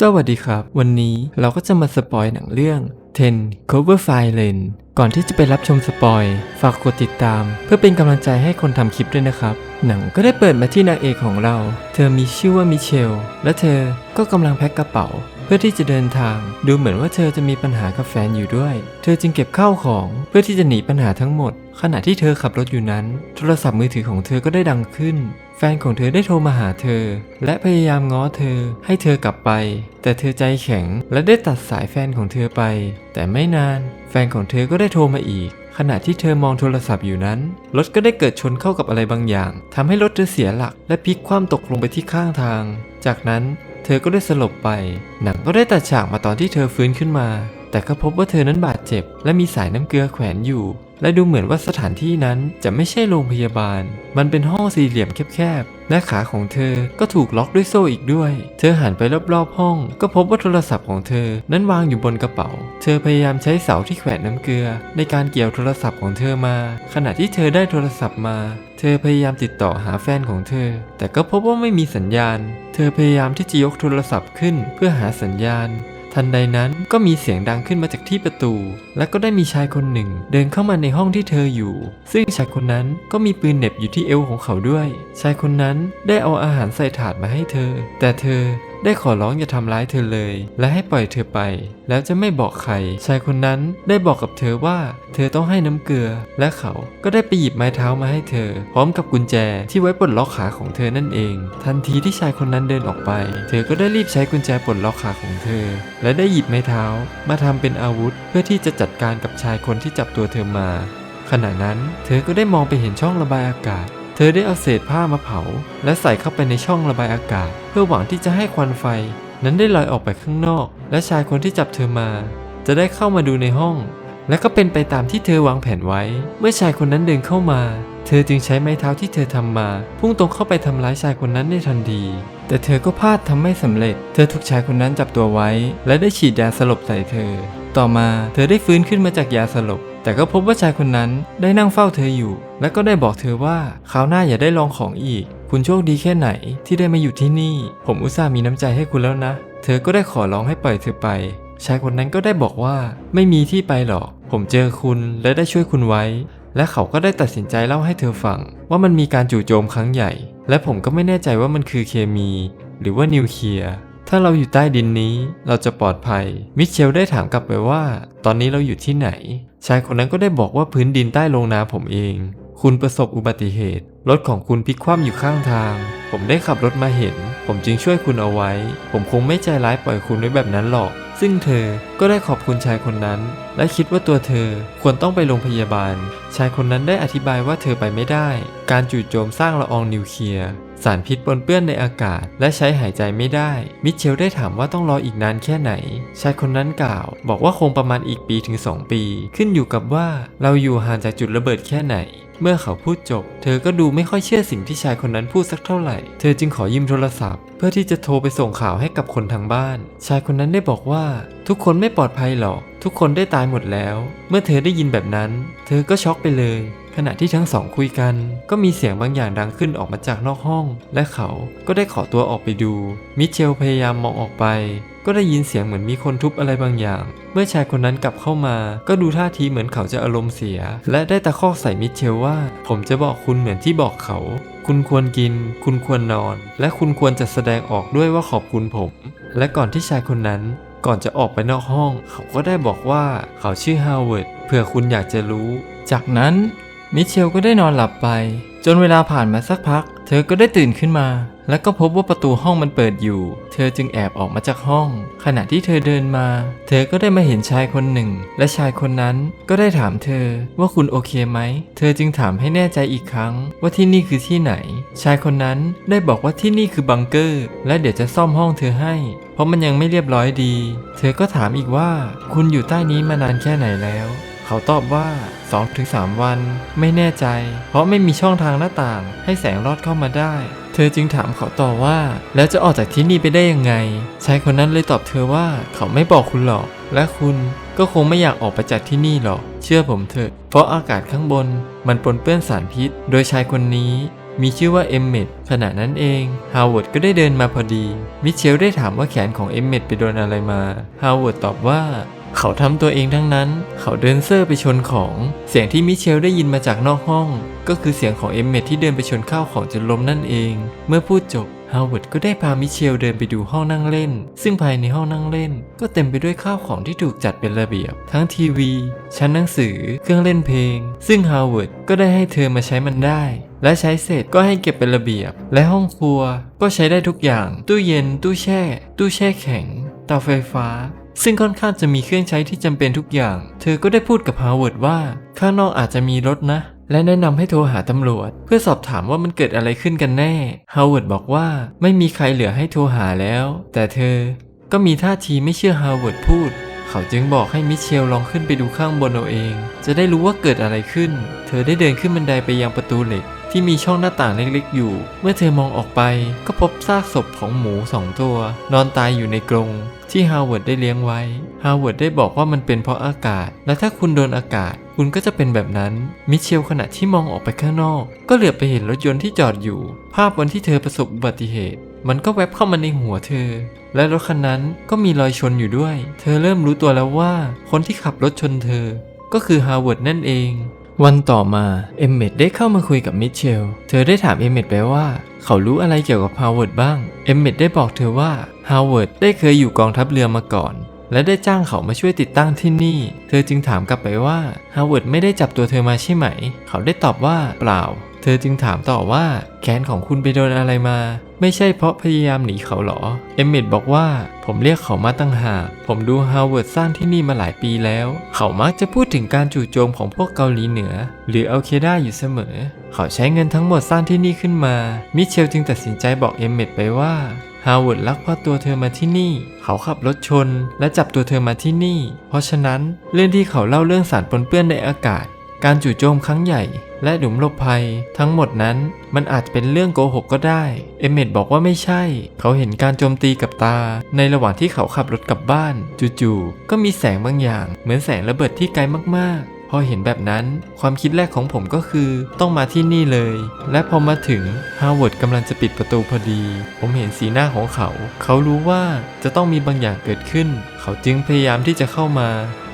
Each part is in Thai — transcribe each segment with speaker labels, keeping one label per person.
Speaker 1: สวัสดีครับ วันนี้เราก็จะมาสปอยหนังเรื่อง10 Cover Fire Lane ก่อนที่จะไปรับชมสปอย ฝากกดติดตาม เพื่อเป็นกำลังใจให้คนทำคลิปด้วยนะครับ หนังก็ได้เปิดมาที่นางเอกของเรา เธอมีชื่อว่ามิเชล และเธอก็กำลังแพ็คกระเป๋า พื่อที่จะเดินทาง ดูเหมือนว่าเธอจะมีปัญหากับแฟนอยู่ด้วย เธอจึงเก็บข้าวของเพื่อที่จะหนีปัญหาทั้งหมด ขณะที่เธอขับรถอยู่นั้น โทรศัพท์มือถือของเธอก็ได้ดังขึ้น แฟนของเธอได้โทรมาหาเธอ และพยายามง้อเธอให้เธอกลับไป แต่เธอใจแข็งและได้ตัดสายแฟนของเธอไป แต่ไม่นาน แฟนของเธอก็ได้โทรมาอีกขณะที่เธอมองโทรศัพท์อยู่นั้น รถก็ได้เกิดชนเข้ากับอะไรบางอย่างทำให้รถเธอเสียหลัก และพลิกคว่ำตกลงไปที่ข้างทาง จากนั้น เธอก็ได้สลบไป หนังก็ได้ตัดฉากมาตอนที่เธอฟื้นขึ้นมา แต่ก็พบว่าเธอนั้นบาดเจ็บ และมีสายน้ำเกลือแขวนอยู่ และดูเหมือนว่าสถานที่นั้นจะไม่ใช่โรงพยาบาล มันเป็นห้องสี่เหลี่ยมแคบๆ และขาของเธอก็ถูกล็อกด้วยโซ่อีกด้วย เธอหันไปรอบๆห้อง ก็พบว่าโทรศัพท์ของเธอนั้นวางอยู่บนกระเป๋า เธอพยายามใช้เสาที่แขวนน้ำเกลือ ในการเกี่ยวโทรศัพท์ของเธอมา ขณะที่เธอได้โทรศัพท์มา เธอพยายามติดต่อหาแฟนของเธอ แต่ก็พบว่าไม่มีสัญญาณ เธอพยายามที่จะยกโทรศัพท์ขึ้นเพื่อหาสัญญาณ ทันใดนั้นก็มีเสียงดังขึ้นมาจากที่ประตู และก็ได้มีชายคนหนึ่ง เดินเข้ามาในห้องที่เธออยู่ ซึ่งชายคนนั้นก็มีปืนเหน็บอยู่ที่เอวของเขาด้วย ชายคนนั้นได้เอาอาหารใส่ถาดมาให้เธอ แต่เธอ ได้ขอร้องอย่าทำร้ายเธอเลย และให้ปล่อยเธอไป แล้วจะไม่บอกใคร ชายคนนั้นได้บอกกับเธอว่า เธอต้องให้น้ำเกลือ และเขาก็ได้ไปหยิบไม้เท้ามาให้เธอ พร้อมกับกุญแจที่ไว้ปลดล็อกขาของเธอนั่นเอง ทันทีที่ชายคนนั้นเดินออกไป เธอก็ได้รีบใช้กุญแจปลดล็อกขาของเธอ และได้หยิบไม้เท้า มาทำเป็นอาวุธ เพื่อที่จะจัดการกับชายคนที่จับตัวเธอมา ขณะนั้นเธอก็ได้มองไปเห็นช่องระบายอากาศ เธอได้เอาเศษผ้ามาเผา และใส่เข้าไปในช่องระบายอากาศ เพื่อหวังที่จะให้ควันไฟ นั้นได้ลอยออกไปข้างนอก และชายคนที่จับเธอมา จะได้เข้ามาดูในห้อง และก็เป็นไปตามที่เธอวางแผนไว้ เมื่อชายคนนั้นเดินเข้ามา เธอจึงใช้ไม้เท้าที่เธอทำมา พุ่งตรงเข้าไปทำร้ายชายคนนั้นในทันที แต่เธอก็พลาดทำไม่สำเร็จ เธอถูกชายคนนั้นจับตัวไว้ และได้ฉีดยาสลบใส่เธอ ต่อมาเธอได้ฟื้นขึ้นมาจากยาสลบ แต่ก็พบว่าชายคนนั้นได้นั่งเฝ้าเธออยู่ และก็ได้บอกเธอว่าคราวหน้าอย่าได้ลองของอีก คุณโชคดีแค่ไหนที่ได้มาอยู่ที่นี่ ผมอุตส่าห์มีน้ำใจให้คุณแล้วนะ เธอก็ได้ขอร้องให้ปล่อยเธอไป ชายคนนั้นก็ได้บอกว่าไม่มีที่ไปหรอก ผมเจอคุณและได้ช่วยคุณไว้ และเขาก็ได้ตัดสินใจเล่าให้เธอฟัง ว่ามันมีการจู่โจมครั้งใหญ่ และผมก็ไม่แน่ใจว่ามันคือเคมี หรือว่านิวเคลียร์ถ้าเราอยู่ใต้ดินนี้เราจะปลอดภัย มิเชลได้ถามกลับไปว่า ตอนนี้เราอยู่ที่ไหน ชายคนนั้นก็ได้บอกว่าพื้นดินใต้โรงนาผมเอง คุณประสบอุบัติเหตุ รถของคุณพลิกคว่ำอยู่ข้างทาง ผมได้ขับรถมาเห็น ผมจึงช่วยคุณเอาไว้ ผมคงไม่ใจร้ายปล่อยคุณไว้แบบนั้นหรอก ซึ่งเธอก็ได้ขอบคุณชายคนนั้น และคิดว่าตัวเธอควรต้องไปโรงพยาบาล ชายคนนั้นได้อธิบายว่าเธอไปไม่ได้ การจู่โจมสร้างละอองนิวเคลียร์ สารพิษปนเปื้อนในอากาศ และใช้หายใจไม่ได้ มิเชลได้ถามว่าต้องรออีกนานแค่ไหน ชายคนนั้นกล่าว บอกว่าคงประมาณอีกปีถึง 2 ปี ขึ้นอยู่กับว่าเราอยู่ห่างจากจุดระเบิดแค่ไหนเมื่อเขาพูดจบ เธอก็ดูไม่ค่อยเชื่อสิ่งที่ชายคนนั้นพูดสักเท่าไหร่ เธอจึงขอยืมโทรศัพท์ เพื่อที่จะโทรไปส่งข่าวให้กับคนทางบ้าน ชายคนนั้นได้บอกว่า ทุกคนไม่ปลอดภัยหรอก ทุกคนได้ตายหมดแล้ว เมื่อเธอได้ยินแบบนั้น เธอก็ช็อกไปเลย ขณะที่ทั้งสองคุยกัน ก็มีเสียงบางอย่างดังขึ้นออกมาจากนอกห้อง และเขาก็ได้ขอตัวออกไปดู มิเชลพยายามมองออกไป ก็ได้ยินเสียงเหมือนมีคนทุบอะไรบางอย่าง เมื่อชายคนนั้นกลับเข้ามา ก็ดูท่าทีเหมือนเขาจะอารมณ์เสีย และได้ตะคอกใส่มิเชลว่า ผมจะบอกคุณเหมือนที่บอกเขา คุณควรกิน คุณควรนอน และคุณควรจะแสดงออกด้วยว่าขอบคุณผม และก่อนที่ชายคนนั้นก่อนจะออกไปนอกห้อง เขาก็ได้บอกว่าเขาชื่อฮาวเวิร์ดเผื่อคุณอยากจะรู้ จากนั้น มิเชลก็ได้นอนหลับไป จนเวลาผ่านมาสักพัก เธอก็ได้ตื่นขึ้นมา แล้วก็พบว่าประตูห้องมันเปิดอยู่ เธอจึงแอบออกมาจากห้อง ขณะที่เธอเดินมา เธอก็ได้มาเห็นชายคนหนึ่ง และชายคนนั้นก็ได้ถามเธอว่าคุณโอเคไหม เธอจึงถามให้แน่ใจอีกครั้ง ว่าที่นี่คือที่ไหน ชายคนนั้นได้บอกว่าที่นี่คือบังเกอร์ และเดี๋ยวจะซ่อมห้องเธอให้ เพราะมันยังไม่เรียบร้อยดี เธอก็ถามอีกว่า คุณอยู่ใต้นี้มานานแค่ไหนแล้ว เขาตอบว่า 2-3 วัน ไม่แน่ใจ เพราะไม่มีช่องทางหน้าต่าง ให้แสงรอดเข้ามาได้ เธอจึงถามเขาต่อว่า แล้วจะออกจากที่นี่ไปได้ยังไงชายคนนั้นเลยตอบเธอว่าเขาไม่บอกคุณหรอก และคุณก็คงไม่อยากออกไปจากที่นี่หรอก เชื่อผมเถอะ เพราะอากาศข้างบน มันปนเปื้อนสารพิษ โดยชายคนนี้มีชื่อว่าเอมเมดขณะนั้นเองฮาวเวิร์ดก็ได้เดินมาพอดี มิเชลได้ถามว่าแขนของเอมเมดไปโดนอะไรมาฮาวเวิร์ดตอบว่า เขาทำตัวเองทั้งนั้น เขาเดินเซอร์ไปชนของ เสียงที่มิเชลได้ยินมาจากนอกห้อง ก็คือเสียงของเอมเมดที่เดินไปชนข้าวของจนล้มนั่นเอง เมื่อพูดจบฮาวเวิร์ดก็ได้พามิเชลเดินไปดูห้องนั่งเล่น ซึ่งภายในห้องนั่งเล่น ก็เต็มไปด้วยข้าวของที่ถูกจัดเป็นระเบียบ ทั้งทีวี ชั้นหนังสือ เครื่องเล่นเพลง ซึ่งฮาวเวิร์ดก็ได้ให้เธอมาใช้มันได้ และใช้เสร็จก็ให้เก็บเป็นระเบียบ และห้องครัว ก็ใช้ได้ทุกอย่าง ตู้เย็น ตู้แช่ ตู้แช่แข็ง เตาไฟฟ้า ซึ่งค่อนข้างจะมีเครื่องใช้ที่จำเป็นทุกอย่าง เธอก็ได้พูดกับฮาวเวิร์ดว่า ข้างนอกอาจจะมีรถนะ และแนะนำให้โทรหาตำรวจ เพื่อสอบถามว่ามันเกิดอะไรขึ้นกันแน่ ฮาวเวิร์ดบอกว่าไม่มีใครเหลือให้โทรหาแล้ว แต่เธอก็มีท่าทีไม่เชื่อฮาวเวิร์ดพูด เขาจึงบอกให้มิเชลลองขึ้นไปดูข้างบนเอาเอง จะได้รู้ว่าเกิดอะไรขึ้น เธอได้เดินขึ้นบันไดไปยังประตูเหล็กที่มีช่องหน้าต่างเล็กๆอยู่ เมื่อเธอมองออกไปก็พบซากศพของหมูสองตัว นอนตายอยู่ในกรง ที่ฮาวเวิร์ดได้เลี้ยงไว้ ฮาวเวิร์ดได้บอกว่ามันเป็นเพราะอากาศ และถ้าคุณโดนอากาศ คุณก็จะเป็นแบบนั้น มิเชลขณะที่มองออกไปข้างนอก ก็เหลือบไปเห็นรถยนต์ที่จอดอยู่ ภาพวันที่เธอประสบอุบัติเหตุ มันก็แวบเข้ามาในหัวเธอ และรถคันนั้นก็มีรอยชนอยู่ด้วย เธอเริ่มรู้ตัวแล้วว่า คนที่ขับรถชนเธอ ก็คือฮาวเวิร์ดนั่นเอง วันต่อมาเอมเมดได้เข้ามาคุยกับมิเชล เธอได้ถามเอมเมดไปว่า เขารู้อะไรเกี่ยวกับฮาวเวิร์ดบ้าง เอมเมดได้บอกเธอว่า ฮาวเวิร์ดได้เคยอยู่กองทัพเรือมาก่อน และได้จ้างเขามาช่วยติดตั้งที่นี่ เธอจึงถามกลับไปว่าฮาวเวิร์ดไม่ได้จับตัวเธอมาใช่ไหม เขาได้ตอบว่าเปล่า เธอจึงถามต่อว่าแขนของคุณไปโดนอะไรมา ไม่ใช่เพราะพยายามหนีเขาหรอ เอมเมดบอกว่าผมเรียกเขามาตั้งหาก ผมดูฮาวเวิร์ดสร้างที่นี่มาหลายปีแล้ว เขามักจะพูดถึงการจู่โจมของพวกเกาหลีเหนือ หรืออัลเคด้าอยู่เสมอ เขาใช้เงินทั้งหมดสร้างที่นี่ขึ้นมา มิเชลจึงตัดสินใจบอกเอมเมดไปว่าฮาวเวิร์ดลักพาตัวเธอมาที่นี่ เขาขับรถชน และจับตัวเธอมาที่นี่ เพราะฉะนั้นเรื่องที่เขาเล่าเรื่องสารปนเปื้อนในอากาศ การจู่โจมครั้งใหญ่ และหลุมหลบภัย ทั้งหมดนั้นมันอาจเป็นเรื่องโกหกก็ได้ เอมเมดบอกว่าไม่ใช่ เขาเห็นการโจมตีกับตา ในระหว่างที่เขาขับรถกลับบ้าน จู่ๆก็มีแสงบางอย่าง เหมือนแสงระเบิดที่ไกลมากๆ พอเห็นแบบนั้น ความคิดแรกของผมก็คือต้องมาที่นี่เลย และพอมาถึงฮาวเวิร์ดกำลังจะปิดประตูพอดี ผมเห็นสีหน้าของเขา เขารู้ว่าจะต้องมีบางอย่างเกิดขึ้น เขาจึงพยายามที่จะเข้ามา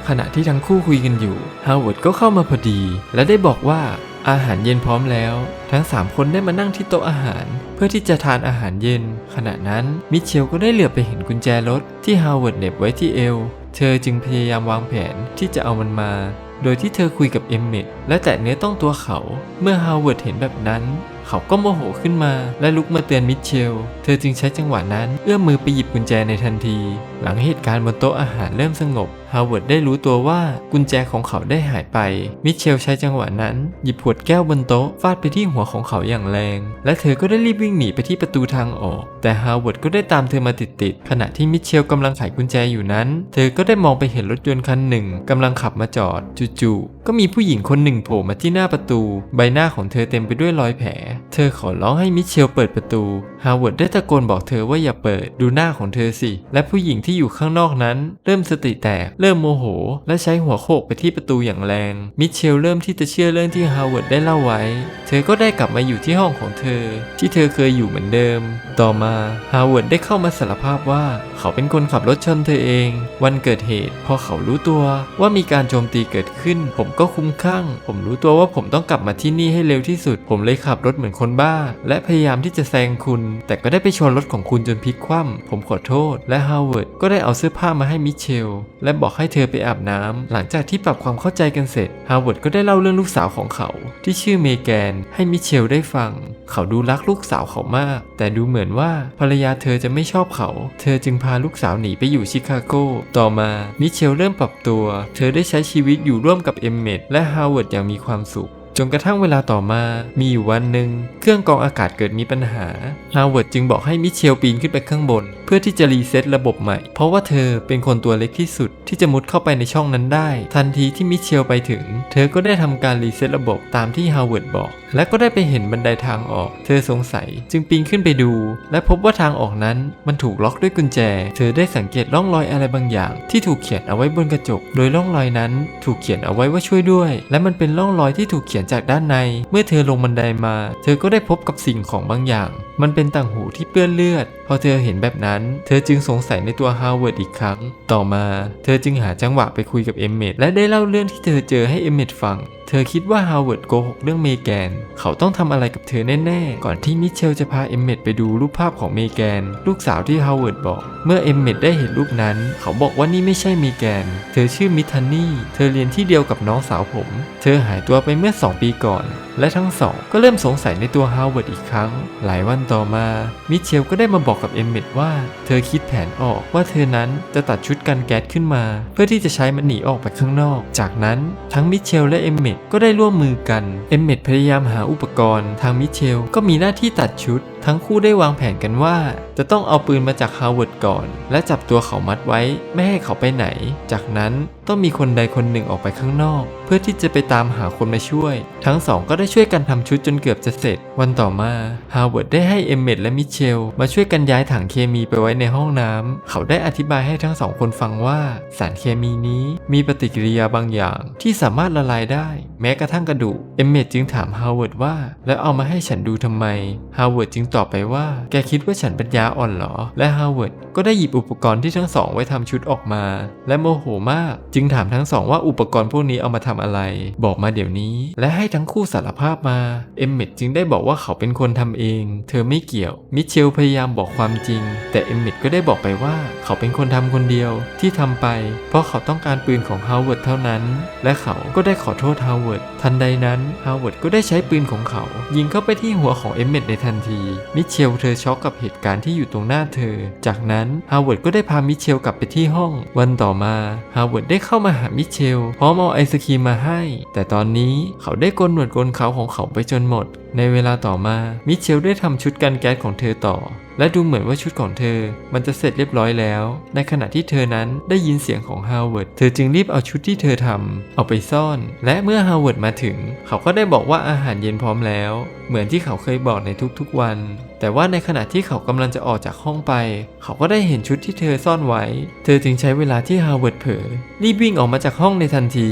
Speaker 1: ขณะที่ทั้งคู่คุยกันอยู่ฮาวเวิร์ดก็เข้ามาพอดี และได้บอกว่าอาหารเย็นพร้อมแล้ว ทั้ง 3 คนได้มานั่งที่โต๊ะอาหาร เพื่อที่จะทานอาหารเย็น ขณะนั้นมิเชลก็ได้เหลือบไปเห็นกุญแจรถที่ฮาวเวิร์ดเหน็บไว้ที่เอว เธอจึงพยายามวางแผนที่จะเอามันมา โดยที่เธอคุยกับเอมเมดและแตะเนื้อต้องตัวเขา เมื่อฮาวเวิร์ดเห็นแบบนั้น เขาก็โมโหขึ้นมาและลุกมาเตือนมิเชล เธอจึงใช้จังหวะนั้นเอื้อมมือไปหยิบกุญแจในทันที หลังเหตุการณ์บนโต๊ะอาหารเริ่มสงบ ฮาวเวิร์ดได้รู้ตัวว่ากุญแจของเขาได้หายไป มิเชลใช้จังหวะนั้น หยิบขวดแก้วบนโต๊ะฟาดไปที่หัวของเขาอย่างแรง และเธอก็ได้รีบวิ่งหนีไปที่ประตูทางออก แต่ฮาวเวิร์ดก็ได้ตามเธอมาติดๆขณะที่มิเชลกำลังไขกุญแจอยู่นั้น เธอก็ได้มองไปเห็นรถยนต์คันหนึ่งกำลังขับมาจอดจู่ๆก็มีผู้หญิงคนหนึ่งโผล่มาที่หน้าประตู ใบหน้าของเธอเต็มไปด้วยรอยแผล เธอขอร้องให้มิเชลเปิดประตูฮาวเวิร์ดได้ตะโกนบอกเธอว่าอย่าเปิดดูหน้าของเธอสิ และผู้หญิงที่อยู่ข้างนอกนั้น เริ่มสติแตก เริ่มโมโห และใช้หัวโขกไปที่ประตูอย่างแรง มิเชลเริ่มที่จะเชื่อเรื่องที่ฮาวเวิร์ดได้เล่าไว้ เธอก็ได้กลับมาอยู่ที่ห้องของเธอ ที่เธอเคยอยู่เหมือนเดิม ต่อมาฮาวเวิร์ดได้เข้ามาสารภาพว่า เขาเป็นคนขับรถชนเธอเอง วันเกิดเหตุ พอเขารู้ตัวว่ามีการโจมตีเกิดขึ้น ผมก็คุ้มข้าง ผมรู้ตัวว่าผมต้องกลับมาที่นี่ให้เร็วที่สุด ผมเลยขับรถเหมือนคนบ้า และพยายามที่จะแซงคุณแต่ก็ได้ไปชนรถของคุณจนพลิกคว่ำผมขอโทษ และฮาวเวิร์ดก็ได้เอาเสื้อผ้ามาให้มิเชล และบอกให้เธอไปอาบน้ำหลังจากที่ปรับความเข้าใจกันเสร็จฮาวเวิร์ดก็ได้เล่าเรื่องลูกสาวของเขา ที่ชื่อเมแกนให้มิเชลได้ฟัง เขาดูรักลูกสาวเขามาก แต่ดูเหมือนว่าภรรยาเธอจะไม่ชอบเขา เธอจึงพาลูกสาวหนีไปอยู่ชิคาโก ต่อมามิเชลเริ่มปรับตัว เธอได้ใช้ชีวิตอยู่ร่วมกับเอมเมดและฮาวเวิร์ดอย่างมีความสุข จนกระทั่งเวลาต่อมา มีอยู่วันหนึ่งเครื่องกรองอากาศเกิดมีปัญหาฮาวเวิร์ดจึงบอกให้มิเชลปีนขึ้นไปข้างบน พื่อที่จะรีเซ็ตระบบใหม่ เพราะว่าเธอเป็นคนตัวเล็กที่สุดที่จะมุดเข้าไปในช่องนั้นได้ ทันทีที่มิเชลไปถึง เธอก็ได้ทำการรีเซ็ตระบบตามที่ฮาวเวิร์ดบอก และก็ได้ไปเห็นบันไดทางออก เธอสงสัยจึงปีนขึ้นไปดู และพบว่าทางออกนั้นมันถูกล็อกด้วยกุญแจ เธอได้สังเกตร่องรอยอะไรบางอย่าง ที่ถูกเขียนเอาไว้บนกระจก โดยร่องรอยนั้นถูกเขียนเอาไว้ว่าช่วยด้วย และมันเป็นร่องรอยที่ถูกเขียนจากด้านใน เมื่อเธอลงบันไดมา เธอก็ได้พบกับสิ่งของบางอย่าง มันเป็นต่างหูที่เปื้อนเลือด พอเธอเห็นแบบนั้น เธอจึงสงสัยในตัวฮาวเวิร์ดอีกครั้ง ต่อมา เธอจึงหาจังหวะไปคุยกับเอมเมดและได้เล่าเรื่องที่เธอเจอให้เอมเมดฟัง เธอคิดว่าฮาวเวิร์ดโกหกเรื่องเมแกน เขาต้องทำอะไรกับเธอแน่ๆ ก่อนที่มิเชลจะพาเอมเมดไปดูรูปภาพของเมแกน ลูกสาวที่ฮาวเวิร์ดบอก เมื่อเอมเมดได้เห็นรูปนั้น เขาบอกว่านี่ไม่ใช่เมแกน เธอชื่อมิทันนี่ เธอเรียนที่เดียวกับน้องสาวผม เธอหายตัวไปเมื่อ 2 ปีก่อน และทั้งสองก็เริ่มสงสัยในตัวฮาวเวิร์ดอีกครั้ง หลายวันต่อมา มิเชลก็ได้มาบอกกับเอมเมดว่า เธอคิดแผนออกว่าเธอนั้นจะตัดชุดกันแก๊สขึ้นมา เพื่อที่จะใช้มันหนีออกไปข้างนอก จากนั้นทั้งมิเชลและเอมเมดก็ได้ร่วมมือกัน เอมเมดพยายามหาอุปกรณ์ ทางมิเชลก็มีหน้าที่ตัดชุดทั้งคู่ได้วางแผนกันว่า จะต้องเอาปืนมาจากฮาวเวิร์ดก่อน และจับตัวเขามัดไว้ ไม่ให้เขาไปไหน จากนั้นต้องมีคนใดคนหนึ่งออกไปข้างนอก เพื่อที่จะไปตามหาคนมาช่วย ทั้งสองก็ได้ช่วยกันทำชุดจนเกือบจะเสร็จ วันต่อมาฮาวเวิร์ดได้ให้เอมเมดและมิเชล มาช่วยกันย้ายถังเคมีไปไว้ในห้องน้ำเขาได้อธิบายให้ทั้งสองคนฟังว่า สารเคมีนี้มีปฏิกิริยาบางอย่างที่สามารถละลายได้ แม้กระทั่งกระดูกเอมเมดจึงถามฮาวเวิร์ดว่า แล้วเอามาให้ฉันดูทำไมฮาวเวิร์ดจึงตอบไปว่า แกคิดว่าฉันปัญญาอ่อนเหรอ และฮาวเวิร์ดก็ได้หยิบอุปกรณ์ที่ทั้งสองไว้ทำชุดออกมา และโมโหมาก จึงถามทั้งสองว่าอุปกรณ์พวกนี้เอามาทำอะไร บอกมาเดี๋ยวนี้ และให้ทั้งคู่สารภาพมาเอมเมดจึงได้บอกว่าเขาเป็นคนทำเอง เธอไม่เกี่ยว มิเชลพยายามบอกความจริง แต่เอมเมดก็ได้บอกไปว่า เขาเป็นคนทำคนเดียวที่ทำไป เพราะเขาต้องการปืนของฮาวเวิร์ดเท่านั้น และเขาก็ได้ขอโทษฮาวเวิร์ดทันใดนั้นฮาวเวิร์ดก็ได้ใช้ปืนของเขา ยิงเข้าไปที่หัวของเอมเมดในทันทีมิเชลเธอช็อกกับเหตุการณ์ที่อยู่ตรงหน้าเธอ จากนั้นฮาวเวิร์ดก็ได้พามิเชลกลับไปที่ห้อง วันต่อมาฮาวเวิร์ดได้เข้ามาหามิเชลพร้อมเอาไอศครีมมาให้ แต่ตอนนี้เขาได้โกนหนวดโกนเขาของเขาไปจนหมดในเวลาต่อมา มิเชลได้ทำชุดกันแก๊สของเธอต่อ และดูเหมือนว่าชุดของเธอ มันจะเสร็จเรียบร้อยแล้ว ในขณะที่เธอนั้นได้ยินเสียงของฮาวเวิร์ด เธอจึงรีบเอาชุดที่เธอทำเอาไปซ่อน และเมื่อฮาวเวิร์ดมาถึง เขาก็ได้บอกว่าอาหารเย็นพร้อมแล้ว เหมือนที่เขาเคยบอกในทุกๆวัน แต่ว่าในขณะที่เขากำลังจะออกจากห้องไป เขาก็ได้เห็นชุดที่เธอซ่อนไว้ เธอจึงใช้เวลาที่ฮาวเวิร์ดเผลอรีบวิ่งออกมาจากห้องในทันที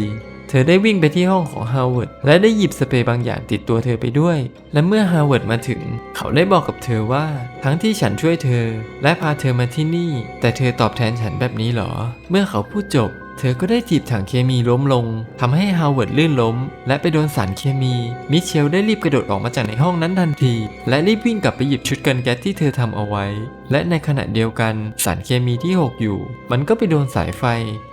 Speaker 1: เธอได้วิ่งไปที่ห้องของฮาวเวิร์ดและได้หยิบสเปรย์บางอย่างติดตัวเธอไปด้วย และเมื่อฮาวเวิร์ดมาถึง เขาได้บอกกับเธอว่า ทั้งที่ฉันช่วยเธอ และพาเธอมาที่นี่ แต่เธอตอบแทนฉันแบบนี้หรอ เมื่อเขาพูดจบ เธอก็ได้จีบถังเคมีล้มลงทำให้ฮาวเวิร์ดลื่นล้ม และไปโดนสารเคมี มิเชลได้รีบกระโดดออกมาจากในห้องนั้นทันที และรีบวิ่งกลับไปหยิบชุดกันแก๊สที่เธอทำเอาไว้ และในขณะเดียวกันสารเคมีที่หกอยู่ มันก็ไปโดนสายไฟ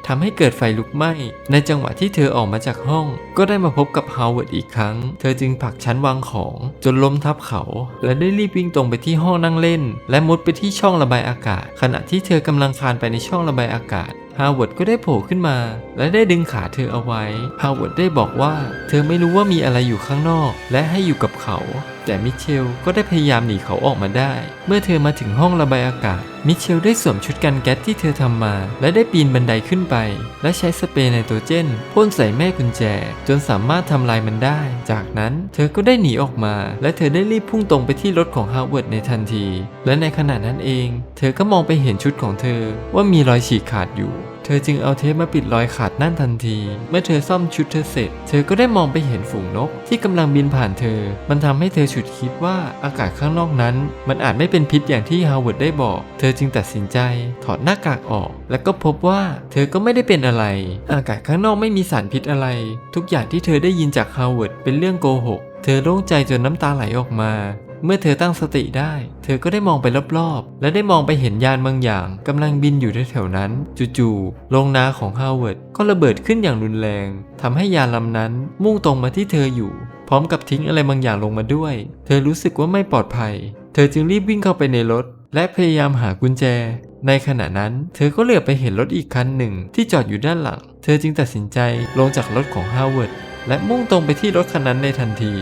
Speaker 1: ทำให้เกิดไฟลุกไหม้ ในจังหวะที่เธอออกมาจากห้อง ก็ได้มาพบกับฮาวเวิร์ดอีกครั้ง เธอจึงผลักชั้นวางของจนล้มทับเขา และได้รีบวิ่งตรงไปที่ห้องนั่งเล่น และมุดไปที่ช่องระบายอากาศ ขณะที่เธอกำลังคานไปในช่องระบายอากาศ ฮาวเวิร์ดก็ได้โผล่ขึ้นมา และได้ดึงขาเธอเอาไว้ ฮาวเวิร์ดได้บอกว่า เธอไม่รู้ว่ามีอะไรอยู่ข้างนอก และให้อยู่กับเขา แต่มิเชลก็ได้พยายามหนีเขาออกมาได้ เมื่อเธอมาถึงห้องระบายอากาศ มิเชลได้สวมชุดกันแก๊สที่เธอทำมา และได้ปีนบันไดขึ้นไป และใช้สเปรย์ไนโตรเจนพ่นใส่แม่กุญแจ จนสามารถทำลายมันได้ จากนั้นเธอก็ได้หนีออกมา และเธอได้รีบพุ่งตรงไปที่รถของฮาวเวิร์ดในทันที และในขณะนั้นเอง เธอก็มองไปเห็นชุดของเธอว่ามีรอยฉีกขาดอยู่ เธอจึงเอาเทปมาปิดรอยขาดนั่นทันที เมื่อเธอซ่อมชุดเธอเสร็จ เธอก็ได้มองไปเห็นฝูงนก ที่กำลังบินผ่านเธอ มันทำให้เธอฉุดคิดว่าอากาศข้างนอกนั้น มันอาจไม่เป็นพิษอย่างที่ฮาวเวิร์ดได้บอก เธอจึงตัดสินใจถอดหน้ากากออก และก็พบว่าเธอก็ไม่ได้เป็นอะไร อากาศข้างนอกไม่มีสารพิษอะไร ทุกอย่างที่เธอได้ยินจากฮาวเวิร์ดเป็นเรื่องโกหกเธอโล่งใจจนน้ำตาไหลออกมา เมื่อเธอตั้งสติได้ เธอก็ได้มองไปรอบๆ และได้มองไปเห็นยานบางอย่างกำลังบินอยู่แถวๆนั้น จู่ๆโรงนาของฮาวเวิร์ดก็ระเบิดขึ้นอย่างรุนแรงทำให้ยานลำนั้นมุ่งตรงมาที่เธออยู่ พร้อมกับทิ้งอะไรบางอย่างลงมาด้วย เธอรู้สึกว่าไม่ปลอดภัย เธอจึงรีบวิ่งเข้าไปในรถ และพยายามหากุญแจ ในขณะนั้น เธอก็เหลือบไปเห็นรถอีกคันหนึ่งที่จอดอยู่ด้านหลัง เธอจึงตัดสินใจลงจากรถของฮาวเวิร์ดและมุ่งตรงไปที่รถคันนั้นในทันที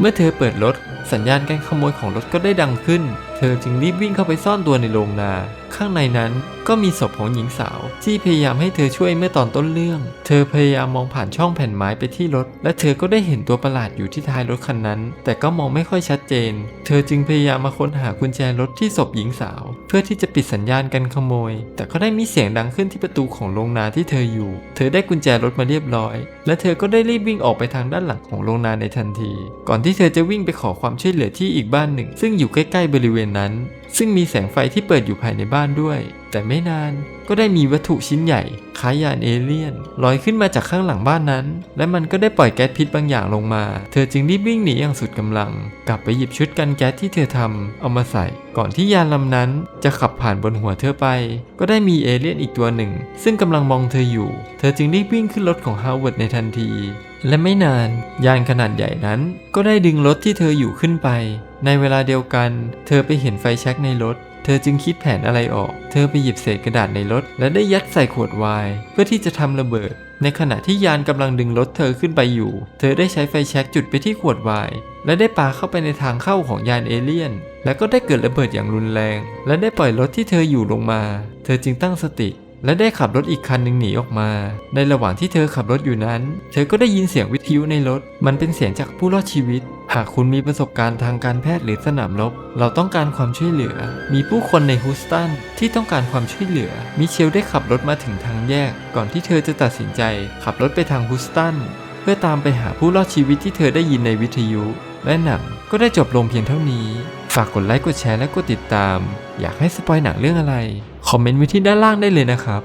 Speaker 1: เมื่อเธอเปิดรถสัญญาณการขโมยของรถก็ได้ดังขึ้น เธอจึงรีบวิ่งเข้าไปซ่อนตัวในโรงนา ข้างในนั้นก็มีศพของหญิงสาว ที่พยายามให้เธอช่วยเมื่อตอนต้นเรื่อง เธอพยายามมองผ่านช่องแผ่นไม้ไปที่รถ และเธอก็ได้เห็นตัวประหลาดอยู่ที่ท้ายรถคันนั้น แต่ก็มองไม่ค่อยชัดเจน เธอจึงพยายามมาค้นหากุญแจรถที่ศพหญิงสาว เพื่อที่จะปิดสัญญาณการขโมย แต่ก็ได้มีเสียงดังขึ้นที่ประตูของโรงนาที่เธออยู่ เธอได้กุญแจรถมาเรียบร้อย และเธอก็ได้รีบวิ่งออกไปทางด้านหลังของโรงนาในทันที ก่อนที่เธอจะวิ่งไปขอความช่วยเหลือที่อีกบ้านหนึ่ง ซึ่งอยู่ใกล้ๆบริเวณนั้น ซึ่งมีแสงไฟที่เปิดอยู่ภายในบ้านด้วย แต่ไม่นานก็ได้มีวัตถุชิ้นใหญ่คล้ายยานเอเลี่ยนลอยขึ้นมาจากข้างหลังบ้านนั้น และมันก็ได้ปล่อยแก๊สพิษบางอย่างลงมา เธอจึงรีบวิ่งหนีอย่างสุดกำลัง กลับไปหยิบชุดกันแก๊สที่เธอทำเอามาใส่ ก่อนที่ยานลำนั้นจะขับผ่านบนหัวเธอไป ก็ได้มีเอเลี่ยนอีกตัวหนึ่ง ซึ่งกำลังมองเธออยู่ เธอจึงรีบวิ่งขึ้นรถของฮาวเวิร์ดในทันที และไม่นานยานขนาดใหญ่นั้น ก็ได้ดึงรถที่เธออยู่ขึ้นไป ในเวลาเดียวกัน เธอไปเห็นไฟแช็กในรถ เธอจึงคิดแผนอะไรออก เธอไปหยิบเศษกระดาษในรถ และได้ยัดใส่ขวดไวน์เพื่อที่จะทำระเบิด ในขณะที่ยานกำลังดึงรถเธอขึ้นไปอยู่ เธอได้ใช้ไฟแช็กจุดไปที่ขวดไวน์และได้ปาเข้าไปในทางเข้าของยานเอเลี่ยน และก็ได้เกิดระเบิดอย่างรุนแรง และได้ปล่อยรถที่เธออยู่ลงมา เธอจึงตั้งสติ และได้ขับรถอีกคันหนึ่งหนีออกมา ในระหว่างที่เธอขับรถอยู่นั้น เธอก็ได้ยินเสียงวิทยุในรถ มันเป็นเสียงจากผู้รอดชีวิต หากคุณมีประสบการณ์ทางการแพทย์หรือสนามรบ เราต้องการความช่วยเหลือ มีผู้คนในฮูสตันที่ต้องการความช่วยเหลือ มิเชลได้ขับรถมาถึงทางแยก ก่อนที่เธอจะตัดสินใจ ขับรถไปทางฮูสตัน เพื่อตามไปหาผู้รอดชีวิตที่เธอได้ยินในวิทยุ และหนังก็ได้จบลงเพียงเท่านี้ ฝากกดไลค์ กดแชร์ และกดติดตาม อยากให้สปอยหนังเรื่องอะไร คอมเมนต์ไว้ที่ด้านล่างได้เลยนะครับ